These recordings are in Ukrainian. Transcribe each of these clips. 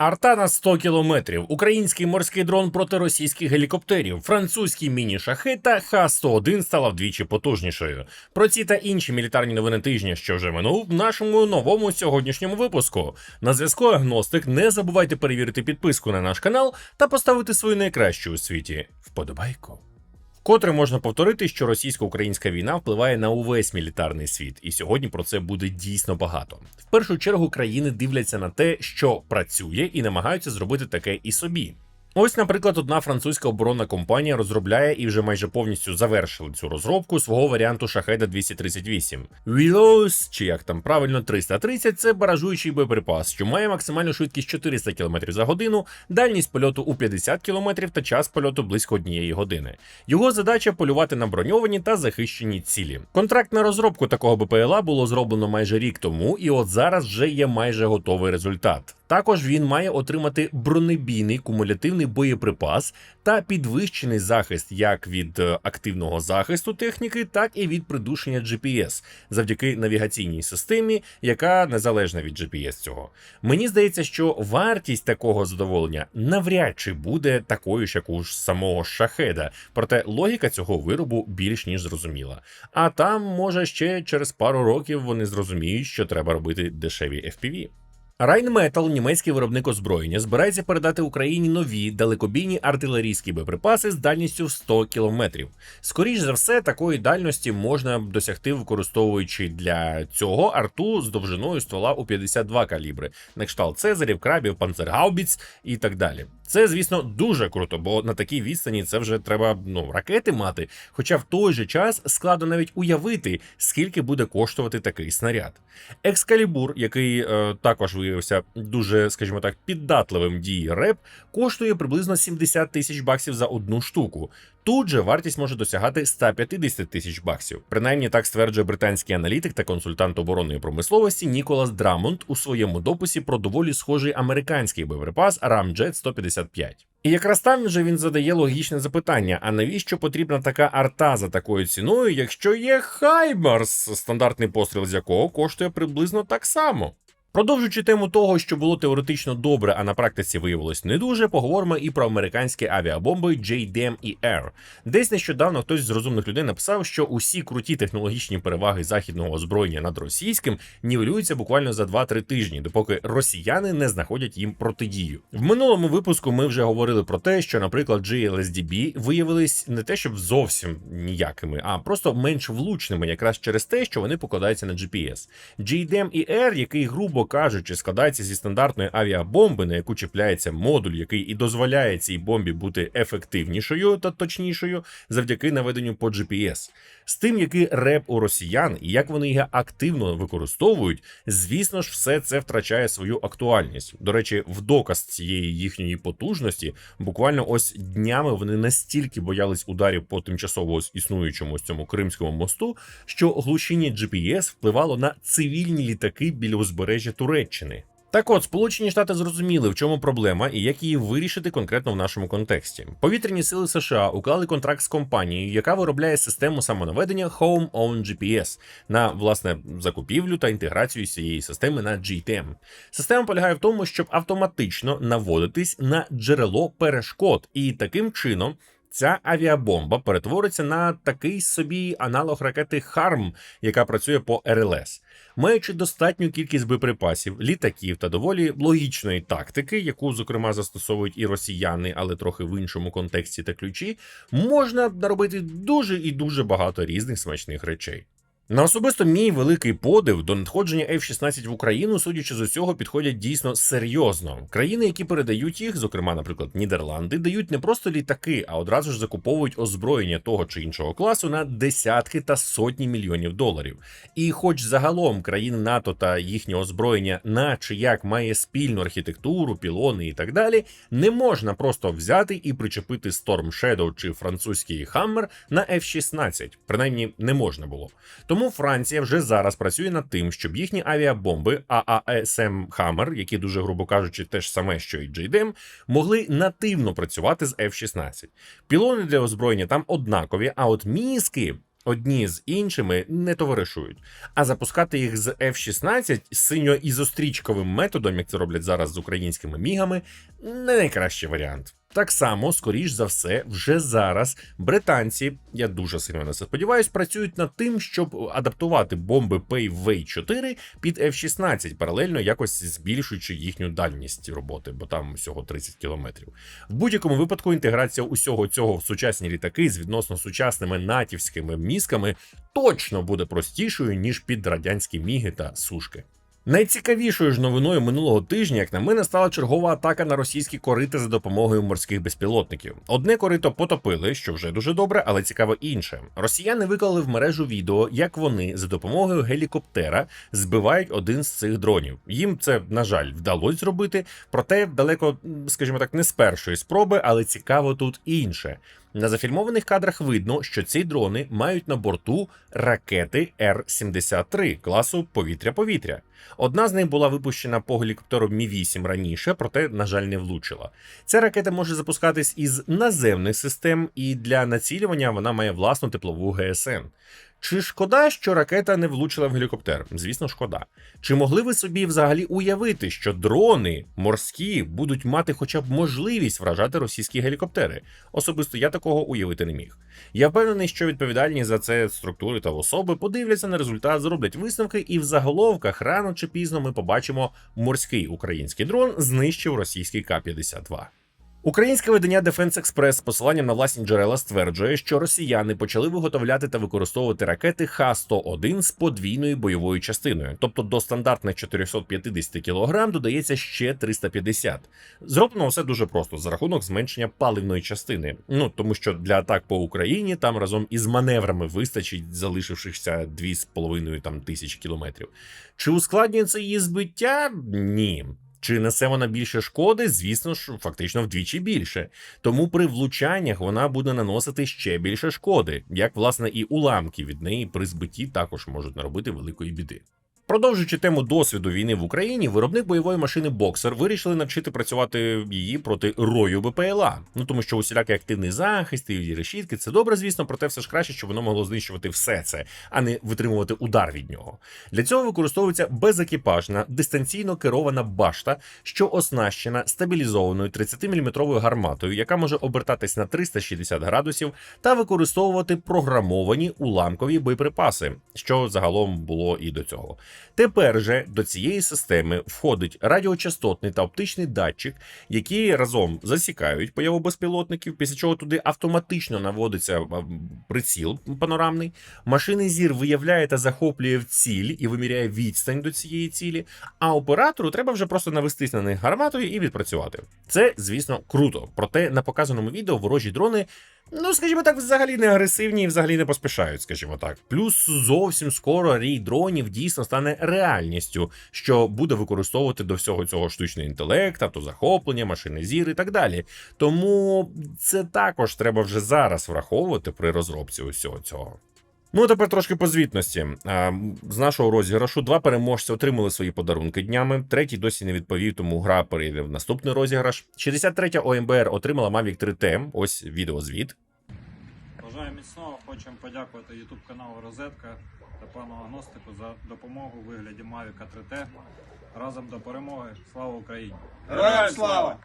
Арта на 100 кілометрів, український морський дрон проти російських гелікоптерів, французький міні-шахи та Х-101 стала вдвічі потужнішою. Про ці та інші мілітарні новини тижня, що вже минув, в нашому новому сьогоднішньому випуску. На зв'язку Агностик. Не забувайте перевірити підписку на наш канал та поставити свою найкращу у світі вподобайку. Вкотре можна повторити, що російсько-українська війна впливає на увесь мілітарний світ, і сьогодні про це буде дійсно багато. В першу чергу країни дивляться на те, що працює, і намагаються зробити таке і собі. Ось, наприклад, одна французька оборонна компанія розробляє і вже майже повністю завершили цю розробку свого варіанту Шахеда 238. Willows, чи як там правильно, 330 це баражуючий боєприпас, що має максимальну швидкість 400 км за годину, дальність польоту у 50 км та час польоту близько однієї години. Його задача полювати на броньовані та захищені цілі. Контракт на розробку такого БПЛА було зроблено майже рік тому, і от зараз вже є майже готовий результат. Також він має отримати бронебійний кумулятивний боєприпас та підвищений захист як від е, активного захисту техніки, так і від придушення GPS завдяки навігаційній системі, яка незалежна від GPS цього. Мені здається, що вартість такого задоволення навряд чи буде такою ж, як у самого шахеда. Проте логіка цього виробу більш ніж зрозуміла. А там, може, ще через пару років вони зрозуміють, що треба робити дешеві FPV. Rheinmetall, німецький виробник озброєння, збирається передати Україні нові далекобійні артилерійські боєприпаси з дальністю 100 кілометрів. Скоріш за все, такої дальності можна досягти, використовуючи для цього арту з довжиною ствола у 52 калібри, на кшталт Цезарів, крабів, панцергаубіц і так далі. Це, звісно, дуже круто, бо на такій відстані це вже треба ну ракети мати. Хоча в той же час складно навіть уявити, скільки буде коштувати такий снаряд. Екскалібур, який е, також виявився дуже, скажімо так, піддатливим дії реп, коштує приблизно 70 тисяч баксів за одну штуку. Тут же вартість може досягати 150 тисяч баксів. Принаймні так стверджує британський аналітик та консультант оборонної промисловості Ніколас Драмонд у своєму дописі про доволі схожий американський боєприпас Ramjet 155. І якраз там же він задає логічне запитання: а навіщо потрібна така арта за такою ціною, якщо є Хаймарс, стандартний постріл з якого коштує приблизно так само? Продовжуючи тему того, що було теоретично добре, а на практиці виявилось не дуже, поговоримо і про американські авіабомби JDAM і Air. Десь нещодавно хтось з розумних людей написав, що усі круті технологічні переваги західного озброєння над російським нівелюються буквально за 2-3 тижні, допоки росіяни не знаходять їм протидію. В минулому випуску ми вже говорили про те, що, наприклад, GLSDB виявились не те, щоб зовсім ніякими, а просто менш влучними, якраз через те, що вони покладаються на GPS. JDAM і Air, який грубо кажучи, складається зі стандартної авіабомби, на яку чіпляється модуль, який і дозволяє цій бомбі бути ефективнішою та точнішою завдяки наведенню по GPS. З тим, який реп у росіян і як вони його активно використовують, звісно ж, все це втрачає свою актуальність. До речі, в доказ цієї їхньої потужності, буквально ось днями вони настільки боялись ударів по тимчасово існуючому цьому кримському мосту, що глушіння GPS впливало на цивільні літаки біля узбережжя Туреччини. Так от, Сполучені Штати зрозуміли, в чому проблема і як її вирішити конкретно в нашому контексті. Повітряні сили США уклали контракт з компанією, яка виробляє систему самонаведення Home Own GPS на власне закупівлю та інтеграцію цієї системи на GTM. Система полягає в тому, щоб автоматично наводитись на джерело перешкод, і таким чином. Ця авіабомба перетвориться на такий собі аналог ракети Харм, яка працює по РЛС. Маючи достатню кількість боєприпасів, літаків та доволі логічної тактики, яку зокрема застосовують і росіяни, але трохи в іншому контексті та ключі, можна наробити дуже і дуже багато різних смачних речей. На особисто мій великий подив до надходження F-16 в Україну, судячи з усього, підходять дійсно серйозно. Країни, які передають їх, зокрема, наприклад, Нідерланди, дають не просто літаки, а одразу ж закуповують озброєння того чи іншого класу на десятки та сотні мільйонів доларів. І, хоч загалом країни НАТО та їхнє озброєння, наче як має спільну архітектуру, пілони і так далі, не можна просто взяти і причепити Storm Shadow чи французький Hammer на F-16. Принаймні не можна було. Тому тому Франція вже зараз працює над тим, щоб їхні авіабомби ААСМ Хаммер, які дуже грубо кажучи, те ж саме, що і JDM, могли нативно працювати з F-16. Пілони для озброєння там однакові, а от мізки одні з іншими не товаришують. А запускати їх з F-16 синьо-ізострічковим методом, як це роблять зараз з українськими мігами, не найкращий варіант. Так само, скоріш за все, вже зараз британці, я дуже сильно на це сподіваюсь, працюють над тим, щоб адаптувати бомби Payvey 4 під F-16, паралельно якось збільшуючи їхню дальність роботи, бо там всього 30 кілометрів. В будь-якому випадку інтеграція усього цього в сучасні літаки з відносно сучасними натівськими мізками точно буде простішою ніж під радянські міги та сушки. Найцікавішою ж новиною минулого тижня, як на мене, стала чергова атака на російські корити за допомогою морських безпілотників. Одне корито потопили, що вже дуже добре, але цікаво інше. Росіяни виклали в мережу відео, як вони за допомогою гелікоптера збивають один з цих дронів. Їм це, на жаль, вдалося зробити, проте далеко, скажімо так, не з першої спроби, але цікаво тут інше. На зафільмованих кадрах видно, що ці дрони мають на борту ракети Р-73 класу повітря-повітря. Одна з них була випущена по гелікоптеру Мі-8 раніше, проте, на жаль, не влучила. Ця ракета може запускатись із наземних систем, і для націлювання вона має власну теплову ГСН. Чи шкода, що ракета не влучила в гелікоптер? Звісно, шкода. Чи могли ви собі взагалі уявити, що дрони морські будуть мати хоча б можливість вражати російські гелікоптери? Особисто я такого уявити не міг. Я впевнений, що відповідальні за це структури та особи подивляться на результат, зроблять висновки, і в заголовках рано чи пізно ми побачимо морський український дрон знищив російський К-52. Українське видання Defense Express з посиланням на власні джерела стверджує, що росіяни почали виготовляти та використовувати ракети Х-101 з подвійною бойовою частиною, тобто до стандартних 450 кг додається ще 350. Зроблено все дуже просто за рахунок зменшення паливної частини. Ну тому що для атак по Україні там разом із маневрами вистачить залишившихся 2,5 там тисяч кілометрів. Чи ускладнює це її збиття? Ні. Чи несе вона більше шкоди? Звісно ж, фактично вдвічі більше. Тому при влучаннях вона буде наносити ще більше шкоди, як власне і уламки від неї при збитті також можуть наробити великої біди. Продовжуючи тему досвіду війни в Україні, виробник бойової машини Боксер вирішили навчити працювати її проти рою БПЛА. Ну тому що усілякий активний захист і решітки це добре, звісно, проте все ж краще, щоб воно могло знищувати все це, а не витримувати удар від нього. Для цього використовується безекіпажна дистанційно керована башта, що оснащена стабілізованою 30-мм гарматою, яка може обертатись на 360 градусів, та використовувати програмовані уламкові боєприпаси, що загалом було і до цього. Тепер же до цієї системи входить радіочастотний та оптичний датчик, які разом засікають появу безпілотників, після чого туди автоматично наводиться приціл панорамний. Машини зір виявляє та захоплює в ціль і виміряє відстань до цієї цілі. А оператору треба вже просто навестись на них гарматою і відпрацювати. Це, звісно, круто. Проте на показаному відео ворожі дрони. Ну, скажімо так, взагалі не агресивні і взагалі не поспішають, скажімо так. Плюс зовсім скоро рій дронів дійсно стане реальністю, що буде використовувати до всього цього штучний інтелект, автозахоплення, машини зір і так далі. Тому це також треба вже зараз враховувати при розробці усього цього. Ну, а тепер трошки по звітності. А, З нашого розіграшу два переможці отримали свої подарунки днями. Третій досі не відповів, тому гра перейде в наступний розіграш. 63-я ОМБР отримала Mavic 3T. Ось відеозвіт. Бажаю міцного. Хочемо подякувати YouTube каналу Розетка та пану Агностику за допомогу у вигляді Mavic 3T. Разом до перемоги. Слава Україні! Героям слава!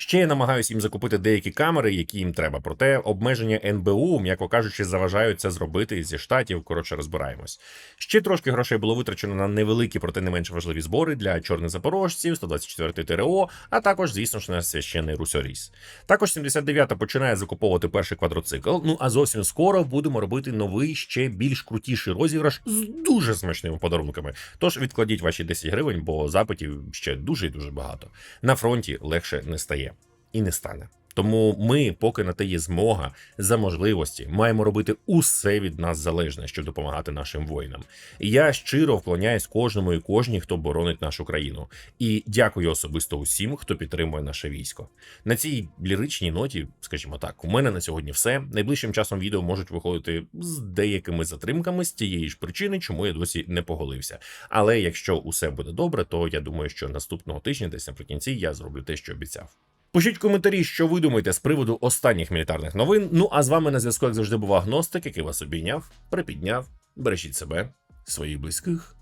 Ще я намагаюся їм закупити деякі камери, які їм треба. Проте обмеження НБУ, м'яко кажучи, заважають це зробити зі штатів. Коротше, розбираємось. Ще трошки грошей було витрачено на невеликі, проте не менш важливі збори для чорних запорожців, 124 ТРО, а також, звісно ж, на священний Русоріс. Також 79-та починає закуповувати перший квадроцикл. Ну а зовсім скоро будемо робити новий, ще більш крутіший розіграш з дуже смачними подарунками. Тож відкладіть ваші 10 гривень, бо запитів ще дуже і дуже багато. На фронті легше не стає і не стане. Тому ми, поки на те є змога за можливості, маємо робити усе від нас залежне, щоб допомагати нашим воїнам. Я щиро вклоняюсь кожному і кожній, хто боронить нашу країну. І дякую особисто усім, хто підтримує наше військо. На цій ліричній ноті, скажімо так, у мене на сьогодні все. Найближчим часом відео можуть виходити з деякими затримками з тієї ж причини, чому я досі не поголився. Але якщо усе буде добре, то я думаю, що наступного тижня, десь наприкінці, я зроблю те, що обіцяв. Пишіть коментарі, що ви думаєте з приводу останніх мілітарних новин. Ну а з вами на зв'язку, як завжди, був агностик, який вас обійняв, припідняв. Бережіть себе, своїх близьких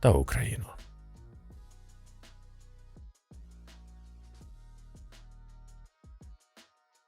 та Україну.